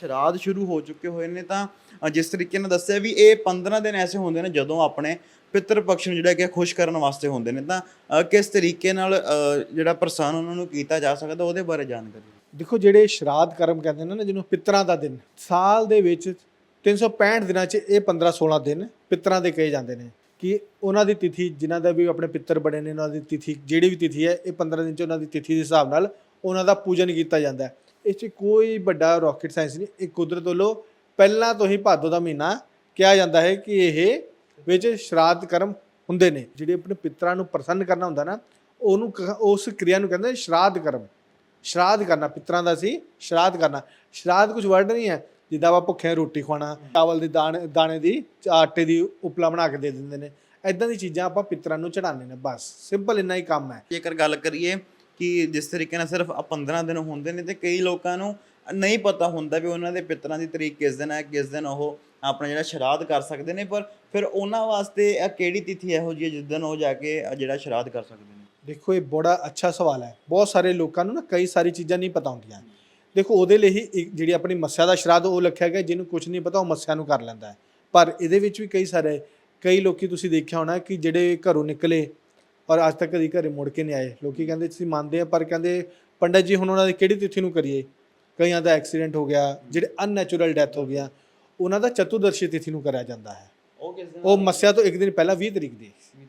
ਸ਼ਰਾਧ ਸ਼ੁਰੂ ਹੋ ਚੁੱਕੇ ਹੋਏ ਨੇ ਤਾਂ ਜਿਸ ਤਰੀਕੇ ਨਾਲ ਦੱਸਿਆ ਵੀ ਇਹ 15 ਦਿਨ ਐਸੇ ਹੁੰਦੇ ਨੇ ਜਦੋਂ ਆਪਣੇ ਪਿਤਰ ਪਕਸ਼ ਨੂੰ ਜਿਹੜਾ ਕਿ ਖੁਸ਼ ਕਰਨ ਵਾਸਤੇ ਹੁੰਦੇ ਨੇ ਤਾਂ ਕਿਸ ਤਰੀਕੇ ਨਾਲ ਜਿਹੜਾ ਪ੍ਰਸੰਨ ਉਹਨਾਂ ਨੂੰ ਕੀਤਾ ਜਾ ਸਕਦਾ ਉਹਦੇ ਬਾਰੇ ਜਾਣਕਾਰੀ ਦੇਖੋ, ਜਿਹੜੇ ਸ਼ਰਾਧ ਕਰਮ ਕਹਿੰਦੇ ਨੇ ਨਾ, ਜਿਹਨੂੰ ਪਿਤਰਾਂ ਦਾ ਦਿਨ, ਸਾਲ ਦੇ ਵਿੱਚ 365 ਦਿਨਾਂ 'ਚ ਇਹ 15 16 ਦਿਨ ਪਿਤਰਾਂ ਦੇ ਕਹੇ ਜਾਂਦੇ ਨੇ ਕਿ ਉਹਨਾਂ ਦੀ ਤਿਥੀ, ਜਿਨ੍ਹਾਂ ਦਾ ਵੀ ਆਪਣੇ ਪਿੱਤਰ ਬਣੇ ਨੇ, ਉਹਨਾਂ ਦੀ ਤਿਥੀ, ਜਿਹੜੀ ਵੀ ਤਿਥੀ ਹੈ, ਇਹ 15 ਦਿਨ 'ਚ ਉਹਨਾਂ ਦੀ ਤਿਥੀ ਦੇ ਹਿਸਾਬ ਨਾਲ ਉਹਨਾਂ ਦਾ ਪੂਜਨ ਕੀਤਾ ਜਾਂਦਾ ਹੈ। ਇਸ 'ਚ ਕੋਈ ਵੱਡਾ ਰਾਕਟ ਸਾਇੰਸ ਨਹੀਂ, ਇਹ ਕੁਦਰਤ ਵੱਲੋਂ ਪਹਿਲਾਂ ਤੋਂ ਹੀ ਭਾਦੋ ਦਾ ਮਹੀਨਾ ਕਿਹਾ ਜਾਂਦਾ ਹੈ ਕਿ ਇਹ ਵਿੱਚ ਸ਼ਰਾਧ ਕਰਮ ਹੁੰਦੇ ਨੇ, ਜਿਹੜੇ ਆਪਣੇ ਪਿਤਰਾਂ ਨੂੰ ਪ੍ਰਸੰਨ ਕਰਨਾ ਹੁੰਦਾ ਨਾ, ਉਹਨੂੰ ਉਸ ਕਿਰਿਆ ਨੂੰ ਕਹਿੰਦੇ ਸ਼ਰਾਧ ਕਰਮ। ਸ਼ਰਾਧ ਕਰਨਾ, ਪਿਤਰਾਂ ਦਾ ਸੀ ਸ਼ਰਾਧ ਕਰਨਾ। ਸ਼ਰਾਧ ਕੁਝ ਵਰਡ ਨਹੀਂ ਹੈ, ਜਿੱਦਾਂ ਆਪਾਂ ਭੁੱਖੇ ਰੋਟੀ ਖਵਾਣਾ ਚਾਵਲ ਦੇ ਦਾਣੇ ਦਾਣੇ ਦੀ, ਆਟੇ ਦੀ ਉਪਲਾ ਬਣਾ ਕੇ ਦੇ ਦਿੰਦੇ ਨੇ। ਐਦਾਂ ਦੀ ਚੀਜ਼ਾਂ ਆਪਾਂ ਪਿਤਰਾਂ ਨੂੰ ਚੜਾਉਂਦੇ ਨੇ, ਬਸ। ਸਿੰਪਲ ਇੰਨਾ ਹੀ ਕੰਮ ਹੈ। ਜੇਕਰ ਗੱਲ ਕਰੀਏ ਕਿ ਜਿਸ ਤਰੀਕੇ ਨਾਲ ਸਿਰਫ ਆਹ 15 ਦਿਨ ਹੁੰਦੇ ਨੇ ਤੇ ਕਈ ਲੋਕਾਂ ਨੂੰ ਨਹੀਂ ਪਤਾ ਹੁੰਦਾ ਵੀ ਉਹਨਾਂ ਦੇ ਪਿਤਰਾਂ ਦੀ ਤਰੀਕ ਕਿਸ ਦਿਨ ਹੈ, ਕਿਸ ਦਿਨ ਉਹ ਆਪਣਾ ਜਿਹੜਾ ਸ਼ਰਾਧ ਕਰ ਸਕਦੇ ਨੇ, ਪਰ ਫਿਰ ਉਹਨਾਂ ਵਾਸਤੇ ਇਹ ਕਿਹੜੀ ਤਿਥੀ ਇਹੋ ਜਿਹੀ ਹੈ ਜਿਸ ਦਿਨ ਉਹ ਜਾ ਕੇ ਜਿਹੜਾ ਸ਼ਰਾਧ ਕਰ ਸਕਦੇ ਨੇ? ਦੇਖੋ, ਇਹ ਬੜਾ ਅੱਛਾ ਸਵਾਲ ਹੈ। ਬਹੁਤ ਸਾਰੇ ਲੋਕਾਂ ਨੂੰ ਨਾ ਕਈ ਸਾਰੀ ਚੀਜ਼ਾਂ ਨਹੀਂ ਪਤਾ ਹੁੰਦੀਆਂ। ਦੇਖੋ, ਉਹਦੇ ਲਈ ਹੀ ਜਿਹੜੀ ਆਪਣੀ ਮੱਸਿਆ ਦਾ ਸ਼ਰਾਧ ਉਹ ਲਿਖਿਆ ਗਿਆ, ਜਿਹਨੂੰ ਕੁਝ ਨਹੀਂ ਪਤਾ ਉਹ ਮੱਸਿਆ ਨੂੰ ਕਰ ਲੈਂਦਾ ਹੈ। ਪਰ ਇਹਦੇ ਵਿੱਚ ਵੀ ਕਈ ਸਾਰੇ, ਕਈ ਲੋਕੀ ਤੁਸੀਂ ਦੇਖਿਆ ਹੋਣਾ ਕਿ ਜਿਹੜੇ ਘਰੋਂ ਨਿਕਲੇ ਔਰ ਅੱਜ ਤੱਕ ਕਦੀ ਘਰੇ ਮੁੜ ਕੇ ਨਹੀਂ ਆਏ। ਲੋਕੀ ਕਹਿੰਦੇ ਤੁਸੀਂ ਮੰਨਦੇ ਆ ਪਰ ਕਹਿੰਦੇ ਪੰਡਤ ਜੀ ਹੁਣ ਉਹਨਾਂ ਦੀ ਕਿਹੜੀ ਤਿਥੀ ਨੂੰ ਕਰੀਏ? ਕਈਆਂ ਦਾ ਐਕਸੀਡੈਂਟ ਹੋ ਗਿਆ ਜਿਹੜੇ ਅਨਨੈਚੁਰਲ ਡੈਥ ਹੋ ਗਿਆ ਉਹਨਾਂ ਦਾ ਚਤੁਰਦਰਸ਼ੀ ਤਿਥੀ ਨੂੰ ਕਰਿਆ ਜਾਂਦਾ ਹੈ। ਉਹ ਕਿਸ ਦਿਨ ਉਹ ਮੱਸਿਆ ਤੋਂ ਇੱਕ ਦਿਨ ਪਹਿਲਾਂ 20 ਤਰੀਕ ਦੀ।